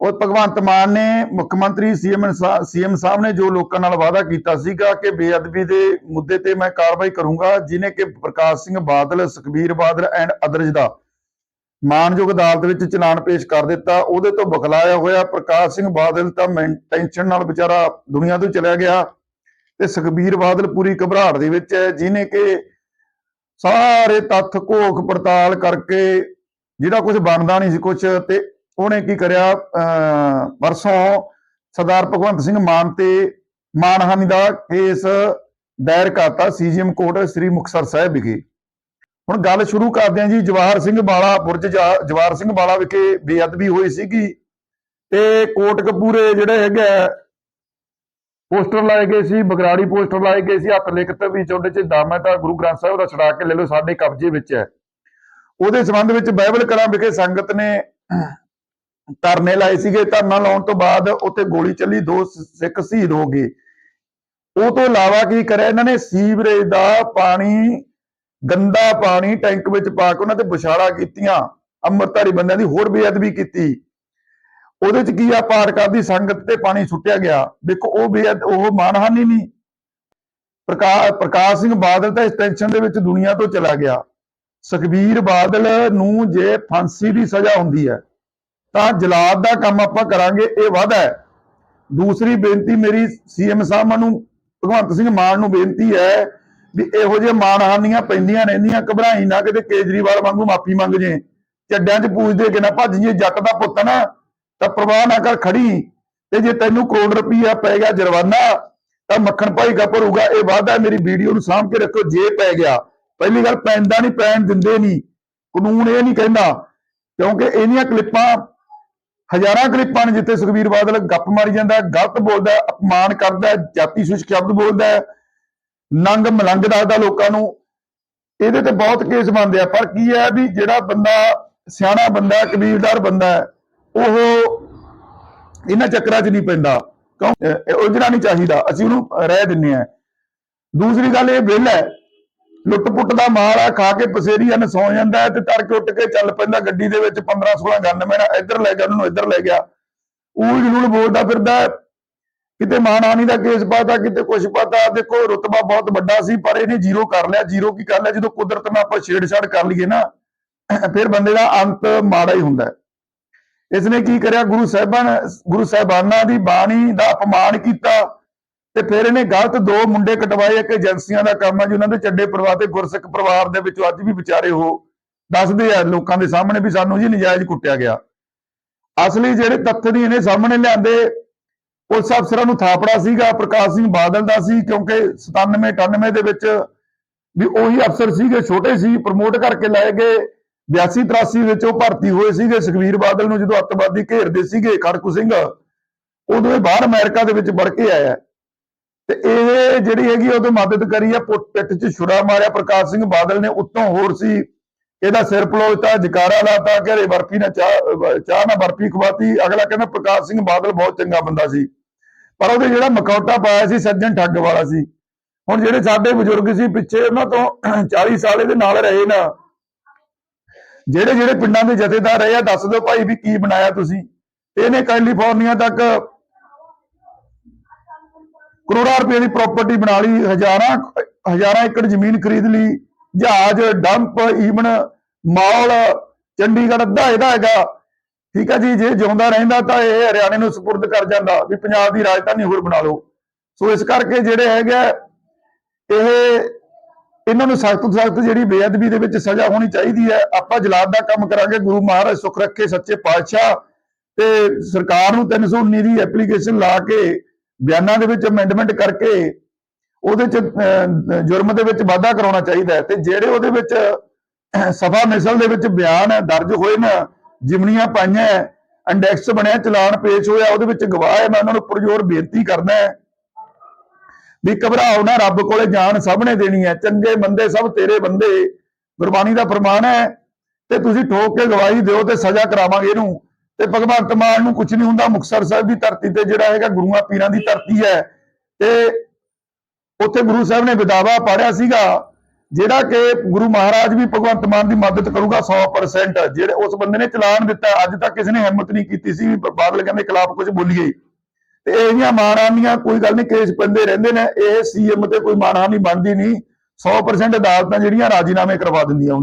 ਉਹ ਭਗਵੰਤ ਮਾਨ ਨੇ ਮੁੱਖ ਮੰਤਰੀ ਸੀਐਮ ਸੀਐਮ ਸਾਹਿਬ ਨੇ ਜੋ ਲੋਕਾਂ ਨਾਲ ਵਾਅਦਾ ਕੀਤਾ ਸੀਗਾ ਕਿ ਬੇਅਦਬੀ ਦੇ ਮੁੱਦੇ ਤੇ ਮੈਂ ਕਾਰਵਾਈ ਕਰੂੰਗਾ, ਜਿਨੇ ਕਿ ਪ੍ਰਕਾਸ਼ ਸਿੰਘ ਬਾਦਲ, ਸੁਖਬੀਰ ਬਾਦਲ ਐਂਡ ਅਦਰਜ ਦਾ ਮਾਨਯੋਗ ਅਦਾਲਤ ਵਿੱਚ ਚਲਾਨ ਪੇਸ਼ ਕਰ ਦਿੱਤਾ। ਉਹਦੇ ਤੋਂ ਬਖਲਾਇਆ ਹੋਇਆ ਪ੍ਰਕਾਸ਼ ਸਿੰਘ ਬਾਦਲ ਤਾਂ ਮੈਂ- ਟੈਨਸ਼ਨ ਨਾਲ ਵਿਚਾਰਾ ਦੁਨੀਆ ਤੋਂ ਚਲਾ ਗਿਆ ਤੇ ਸੁਖਬੀਰ ਬਾਦਲ ਪੂਰੀ ਘਬਰਾਹਟ ਦੇ ਵਿੱਚ ਹੈ, ਜਿਨੇ ਕਿ ਸਾਰੇ ਤੱਥ ਘੋਖ ਪੜਤਾਲ ਕਰਕੇ ਜਿਹੜਾ ਕੁਝ ਬਣਦਾ ਨਹੀਂ ਸੀ ਕੁਝ ਤੇ ਉਹਨੇ ਕੀ ਕਰਿਆ? ਅਹ ਪਰਸੋਂ ਸਰਦਾਰ ਭਗਵੰਤ ਸਿੰਘ ਮਾਨ ਤੇ ਮਾਨਹਾਨੀ ਦਾ ਕੇਸ ਦਾਇਰ ਕਰਤਾ ਸੀਜੀਐਮ ਕੋਰਟ ਸ੍ਰੀ ਮੁਕਤਸਰ ਸਾਹਿਬ ਵਿਖੇ। ਹੁਣ ਗੱਲ ਸ਼ੁਰੂ ਕਰਦੇ ਹਾਂ ਜੀ, ਜਵਾਹਰ ਸਿੰਘ ਬਾਲਾ ਬੁਰਜ ਜਵਾਹਰ ਸਿੰਘ ਬਾਲਾ ਵਿਖੇ ਬੇਅਦਬੀ ਹੋਈ ਸੀਗੀ ਤੇ ਕੋਟ ਕਪੂਰੇ ਜਿਹੜੇ ਹੈਗੇ ਪੋਸਟਰ ਲਾਏ ਗਏ ਸੀ, ਬਗਰਾੜੀ ਪੋਸਟਰ ਲਾਏ ਗਏ ਸੀ, ਹੱਥ ਲਿਖਤ ਵੀ ਤੁਹਾਡੇ ਚ ਦਮ ਹੈ ਤਾਂ ਗੁਰੂ ਗ੍ਰੰਥ ਸਾਹਿਬ ਦਾ ਛੜਾ ਕੇ ਲੈ ਲਓ, ਸਾਡੇ ਕਬਜ਼ੇ ਵਿੱਚ ਹੈ। ਉਹਦੇ ਸੰਬੰਧ ਵਿੱਚ ਬਾਈਬਲ ਕਰਾਂ ਵਿਖੇ ਸੰਗਤ ਨੇ ਧਰਨੇ ਲਾਏ ਸੀਗੇ, ਧਰਨਾ ਲਾਉਣ ਤੋਂ ਬਾਅਦ ਉੱਥੇ ਗੋਲੀ ਚੱਲੀ, ਦੋ ਸਿੱਖ ਸ਼ਹੀਦ ਹੋ ਗਏ। ਉਹ ਤੋਂ ਇਲਾਵਾ ਕੀ ਕਰਿਆ ਇਹਨਾਂ ਨੇ? ਸੀਵਰੇਜ ਦਾ ਪਾਣੀ, ਗੰਦਾ ਪਾਣੀ ਟੈਂਕ ਵਿੱਚ ਪਾ ਕੇ ਉਹਨਾਂ ਤੇ ਵਿਛਾੜਾ ਕੀਤੀਆਂ, ਅੰਮ੍ਰਿਤਧਾਰੀ ਬੰਦਿਆਂ ਦੀ, ਹੋਰ ਬੇਅਦਬੀ ਕੀਤੀ। ਉਹਦੇ ਚ ਕੀ ਆ? ਪਾਠਕਾਂ ਦੀ ਸੰਗਤ ਤੇ ਪਾਣੀ ਸੁੱਟਿਆ ਗਿਆ। ਦੇਖੋ, ਉਹ ਬੇਅਦ, ਉਹ ਮਾਨਹਾਨੀ ਨਹੀਂ। ਪ੍ਰਕਾਸ਼ ਪ੍ਰਕਾਸ਼ ਸਿੰਘ ਬਾਦਲ ਤਾਂ ਇਸ ਟੈਨਸ਼ਨ ਦੇ ਵਿੱਚ ਦੁਨੀਆ ਤੋਂ ਚਲਾ ਗਿਆ। ਸੁਖਬੀਰ ਬਾਦਲ ਨੂੰ ਜੇ ਫਾਂਸੀ ਦੀ ਸਜ਼ਾ ਹੁੰਦੀ ਹੈ ਤਾਂ ਜਲਾਦ ਦਾ ਕੰਮ ਆਪਾਂ ਕਰਾਂਗੇ, ਇਹ ਵਾਅਦਾ ਹੈ। ਦੂਸਰੀ ਬੇਨਤੀ ਮੇਰੀ ਸੀਐਮ ਸਾਹਿਬ ਨੂੰ, ਭਗਵੰਤ ਸਿੰਘ ਮਾਨ ਨੂੰ ਬੇਨਤੀ ਹੈ ਵੀ ਇਹੋ ਜਿਹੇ ਮਾਨਹਾਨੀਆਂ ਪੈਂਦੀਆਂ ਰਹਿੰਦੀਆਂ ਘਬਰਾਈ ਨਾ ਕਿਤੇ ਕੇਜਰੀਵਾਲ ਵਾਂਗੂ ਮਾਫੀ ਮੰਗ ਜੇ। ਚੱਡਿਆਂ 'ਚ ਪੂਜਦੇ ਕਿ ਨਾ ਭੱਜ ਜੇ ਜੱਟ ਦਾ ਪੁੱਤ ਨਾ, ਤਾਂ ਪ੍ਰਵਾਹ ਨਾ ਕਰ ਖੜੀ। ਤੇ ਜੇ ਤੈਨੂੰ ਕਰੋੜ ਰੁਪਈਆ ਪੈ ਗਿਆ ਜੁਰਮਾਨਾ, ਤਾਂ ਮੱਖਣ ਭਾਈ ਕਾ ਭਰੂਗਾ ਇਹ ਵਾਅਦਾ ਮੇਰੀ ਵੀਡੀਓ ਨੂੰ ਸਾਂਭ ਕੇ ਰੱਖੋ ਜੇ ਪੈ ਗਿਆ। ਪਹਿਲੀ ਗੱਲ, ਪੈਂਦਾ ਨਹੀਂ ਪੈਣ ਦਿੰਦੇ ਨਹੀਂ ਕਾਨੂੰਨ ਇਹ ਨਹੀਂ ਕਹਿੰਦਾ, ਕਿਉਂਕਿ ਇਹਦੀਆਂ ਕਲਿੱਪਾਂ ਹਜ਼ਾਰਾਂ ਕਲਿੱਪਾਂ ਨੇ ਜਿੱਥੇ ਸੁਖਬੀਰ ਬਾਦਲ ਗੱਪ ਮਾਰੀ ਜਾਂਦਾ ਗਲਤ ਬੋਲਦਾ ਅਪਮਾਨ ਕਰਦਾ ਜਾਤੀ ਸੁਸ਼ ਸ਼ਬਦ ਬੋਲਦਾ ਨੰਗ ਮਲੰਗ ਦੱਸਦਾ ਲੋਕਾਂ ਨੂੰ। ਇਹਦੇ ਤੇ ਬਹੁਤ ਕੇਸ ਬਣਦੇ ਆ, ਪਰ ਕੀ ਹੈ ਵੀ ਜਿਹੜਾ ਬੰਦਾ ਸਿਆਣਾ ਬੰਦਾ ਕਬੀਲਦਾਰ ਬੰਦਾ ਉਹ ਇਹਨਾਂ ਚੱਕਰਾਂ 'ਚ ਨਹੀਂ ਪੈਂਦਾ। ਕਿਉਂ? ਉਲਝਣਾ ਨਹੀਂ ਚਾਹੀਦਾ। ਅਸੀਂ ਉਹਨੂੰ ਰਹਿ ਦਿੰਨੇ ਆ ਦੂਸਰੀ ਗੱਲ ਇਹ ਵਿਹਲਾ ਲੁੱਟ ਪੁੱਟ ਦਾ ਮਾਲ ਆ, ਖਾ ਕੇ ਪਸੇਰੀ ਹਨ ਸੌ ਜਾਂਦਾ ਤੇ ਤੜਕੇ ਉੱਠ ਕੇ ਚੱਲ ਪੈਂਦਾ ਗੱਡੀ ਦੇ ਵਿੱਚ 15 16 ਗੰਨ ਮੈਨਾ ਇੱਧਰ ਲੈ ਗਿਆ, ਉਹਨੂੰ ਇੱਧਰ ਲੈ ਗਿਆ। ਊਲ ਜਲੂਲ ਬੋਲਦਾ ਫਿਰਦਾ ਕਿਤੇ ਮਾਨਹਾਨੀ ਦਾ ਕੇਸ ਪਾਤਾ, ਕਿਤੇ ਕੁਛ ਪਾਤਾ, ਦੇਖੋ ਰੁਤਬਾ ਬਹੁਤ ਵੱਡਾ ਸੀ, ਪਰ ਇਹਨੇ ਜ਼ੀਰੋ ਕਰ ਲਿਆ, ਜ਼ੀਰੋ ਕੀ ਕਰ ਲਿਆ, ਜਦੋਂ ਕੁਦਰਤ ਨਾਲ ਆਪਾਂ ਛੇੜਛਾੜ ਕਰ ਲਈਏ ਨਾ, ਫਿਰ ਬੰਦੇ ਦਾ ਅੰਤ ਮਾੜਾ ਹੀ ਹੁੰਦਾ ਇਸਨੇ ਕੀ ਕਰਿਆ, ਗੁਰੂ ਸਾਹਿਬਾਨ, ਗੁਰੂ ਸਾਹਿਬਾਨਾਂ ਦੀ ਬਾਣੀ ਦਾ ਅਪਮਾਨ ਕੀਤਾ ਤੇ ਫਿਰ ਇਹਨੇ ਗਲਤ ਦੋ ਮੁੰਡੇ ਕਟਵਾਏ, ਇੱਕ ਏਜੰਸੀਆਂ ਦਾ ਕੰਮ ਆ ਜੀ, ਉਹਨਾਂ ਦੇ ਚੱਡੇ ਪਰਿਵਾਰ ਤੇ ਗੁਰਸਿੱਖ ਪਰਿਵਾਰ ਦੇ ਵਿੱਚੋਂ ਅੱਜ ਵੀ ਵਿਚਾਰੇ ਉਹ ਦੱਸਦੇ ਆ ਲੋਕਾਂ ਦੇ ਸਾਹਮਣੇ ਵੀ ਸਾਨੂੰ ਜੀ ਨਜਾਇਜ਼ ਕੁੱਟਿਆ ਗਿਆ। ਅਸਲੀ ਜਿਹੜੇ ਤੱਥ ਨਹੀਂ ਇਹਨੇ ਸਾਹਮਣੇ ਲਿਆਂਦੇ, ਪੁਲਿਸ ਅਫਸਰਾਂ ਨੂੰ ਥਾਪੜਾ ਸੀਗਾ, ਪ੍ਰਕਾਸ਼ ਸਿੰਘ ਬਾਦਲ ਦਾ ਸੀ, ਕਿਉਂਕਿ 97 98 ਦੇ ਵਿੱਚ ਵੀ ਉਹੀ ਅਫਸਰ ਸੀਗੇ, ਛੋਟੇ ਸੀ ਪ੍ਰਮੋਟ ਕਰਕੇ ਲਾਏ ਗਏ 82 83 ਵਿੱਚ ਉਹ ਭਰਤੀ ਹੋਏ ਸੀਗੇ, ਸੁਖਵੀਰ ਬਾਦਲ ਨੂੰ ਜਦੋਂ ਅੱਤਵਾਦੀ ਘੇਰਦੇ ਸੀਗੇ, ਖੜਕੂ ਸਿੰਘ, ਉਦੋਂ ਇਹ ਬਾਹਰ ਅਮਰੀਕਾ ਦੇ ਵਿੱਚ ਵੜ ਕੇ ਆਇਆ। ਤੇ ਇਹ ਜਿਹੜੀ ਹੈਗੀ ਉਹਦੋਂ ਮਦਦ ਕਰੀ ਆ ਪਿੱਠ 'ਚ ਛੁਰਾ ਮਾਰਿਆ, ਪ੍ਰਕਾਸ਼ ਸਿੰਘ ਬਾਦਲ ਨੇ, ਉੱਤੋਂ ਹੋਰ ਸੀ। ਇਹਦਾ ਸਿਰ ਪਲੋਤਾ, ਜਕਾਰਾ ਲਾਤਾ, ਘਰੇ ਬਰਫੀ ਨਾਲ ਚਾਹ ਚਾਹ ਨਾਲ ਬਰਫੀ ਖਵਾਤੀ। ਅਗਲਾ ਕਹਿੰਦਾ, ਪ੍ਰਕਾਸ਼ ਸਿੰਘ ਬਾਦਲ ਬਹੁਤ ਚੰਗਾ ਬੰਦਾ ਸੀ। ਪਰ ਉਹਦੇ ਜਿਹੜਾ ਮਕੌਟਾ ਪਾਇਆ ਸੀ, ਸੱਜਣ ਠੱਗ ਵਾਲਾ ਸੀ। ਹੁਣ ਜਿਹੜੇ ਸਾਡੇ ਬਜ਼ੁਰਗ ਸੀ, ਪਿੱਛੇ ਉਹਨਾਂ ਤੋਂ 40 ਸਾਲ ਇਹਦੇ ਨਾਲ ਰਹੇ ਨਾ। ਜਿਹੜੇ ਜਿਹੜੇ ਪਿੰਡਾਂ ਦੇ ਜਥੇਦਾਰ ਰਹੇ ਆ, ਦੱਸ ਦਿਓ ਭਾਈ ਵੀ ਕੀ ਬਣਾਇਆ ਤੁਸੀਂ। ਇਹਨੇ ਕੈਲੀਫੋਰਨੀਆ ਤੱਕ ਕਰੋੜਾਂ ਰੁਪਏ ਦੀ ਪ੍ਰਾਪਰਟੀ ਬਣਾ ਲਈ, ਹਜ਼ਾਰਾਂ ਹਜ਼ਾਰਾਂ ਏਕੜ ਜ਼ਮੀਨ ਖਰੀਦ ਲਈ, ਜਹਾਜ਼ ਡੰਪ ਈਵਨ ਮਾਲ ਚੰਡੀਗੜ੍ਹ ਅੱਧਾ ਇਹਦਾ ਹੈਗਾ। ਠੀਕ ਹੈ ਜੀ, ਜੇ ਜਿਉਂਦਾ ਰਹਿੰਦਾ ਤਾਂ ਇਹ ਹਰਿਆਣੇ ਨੂੰ ਸਪੁਰਦ ਕਰ ਜਾਂਦਾ ਵੀ ਪੰਜਾਬ ਦੀ ਰਾਜਧਾਨੀ ਹੋਰ ਬਣਾ ਲਓ। ਸੋ ਇਸ ਕਰਕੇ ਜਿਹੜੇ ਹੈਗੇ ਇਹ ਇਹਨਾਂ ਨੂੰ ਸਖਤ ਤੋਂ ਸਖਤ ਜਿਹੜੀ ਬੇਅਦਬੀ ਦੇ ਵਿੱਚ ਸਜ਼ਾ ਹੋਣੀ ਚਾਹੀਦੀ ਹੈ। ਆਪਾਂ ਜਲਾਦ ਦਾ ਕੰਮ ਕਰਾਂਗੇ, ਗੁਰੂ ਮਹਾਰਾਜ ਸੁਖ ਰੱਖੇ, ਸੱਚੇ ਪਾਤਸ਼ਾਹ ਤੇ ਸਰਕਾਰ ਨੂੰ 319 ਦੀ ਐਪਲੀਕੇਸ਼ਨ ਲਾ ਕੇ ਬਿਆਨਾਂ ਦੇ ਵਿੱਚ ਅਮੈਂਡਮੈਂਟ ਕਰਕੇ ਉਹਦੇ ਚ ਜੁਰਮ ਦੇ ਵਿੱਚ ਵਾਧਾ ਕਰਾਉਣਾ ਚਾਹੀਦਾ ਹੈ ਤੇ ਜਿਹੜੇ ਉਹਦੇ ਵਿੱਚ ਸਫਾ ਮਿਸਲ ਦੇ ਵਿੱਚ ਬਿਆਨ ਦਰਜ ਹੋਏ ਨਾ, ਜਿਮਨੀਆਂ ਪਾਈਆਂ ਇੰਡੈਕਸ ਬਣਿਆ, ਚਲਾਨ ਪੇਸ਼ ਹੋਇਆ, ਉਹਦੇ ਵਿੱਚ ਗਵਾਹ ਹੈ, ਮੈਂ ਉਹਨਾਂ ਨੂੰ ਪੁਰਜੋਰ ਬੇਨਤੀ ਕਰਦਾ ਹੈ ਵੀ ਘਬਰਾਓ ਨਾ, ਰੱਬ ਕੋਲੇ ਜਾਨ ਸਭ ਨੇ ਦੇਣੀ ਹੈ, ਚੰਗੇ ਬੰਦੇ ਸਭ ਤੇਰੇ ਬੰਦੇ, ਗੁਰਬਾਣੀ ਦਾ ਫਰਮਾਨ ਹੈ ਤੇ ਤੁਸੀਂ ਠੋਕ ਕੇ ਗਵਾਹੀ ਦਿਓ ਤੇ ਸਜ਼ਾ ਕਰਾਵਾਂਗੇ ਇਹਨੂੰ। ਤੇ ਭਗਵੰਤ ਮਾਨ ਨੂੰ ਕੁਝ ਨਹੀਂ ਹੁੰਦਾ, ਮੁਕਤਸਰ ਸਾਹਿਬ ਦੀ ਧਰਤੀ ਤੇ ਜਿਹੜਾ ਹੈਗਾ ਗੁਰੂਆਂ ਪੀਰਾਂ ਦੀ ਧਰਤੀ ਹੈ। ਤੇ ਉੱਥੇ ਗੁਰੂ ਸਾਹਿਬ ਨੇ ਵਿਦਾਵਾ ਪਾੜਿਆ ਸੀਗਾ, ਜਿਹੜਾ ਕਿ ਗੁਰੂ ਮਹਾਰਾਜ ਵੀ ਭਗਵੰਤ ਮਾਨ ਦੀ ਮਦਦ ਕਰੂਗਾ 100% ਜਿਹੜੇ ਉਸ ਬੰਦੇ ਨੇ ਚਲਾਨ ਦਿੱਤਾ, ਅੱਜ ਤੱਕ ਕਿਸੇ ਨੇ ਹਿੰਮਤ ਨਹੀਂ ਕੀਤੀ ਸੀ ਵੀ ਬਾਦਲ ਕਹਿੰਦੇ ਖਿਲਾਫ ਕੁਝ ਬੋਲੀਏ। ਤੇ ਇਹ ਜਿਹੀਆਂ ਕੋਈ ਗੱਲ ਨਹੀਂ, ਕੇਸ ਪੈਂਦੇ ਰਹਿੰਦੇ ਨੇ, ਇਹ ਸੀਐਮ ਤੇ ਕੋਈ ਮਾਨਹਾਨੀ ਬਣਦੀ ਨਹੀਂ। 100% ਅਦਾਲਤਾਂ ਜਿਹੜੀਆਂ ਰਾਜੀਨਾਮੇ ਕਰਵਾ ਦਿੰਦੀਆਂ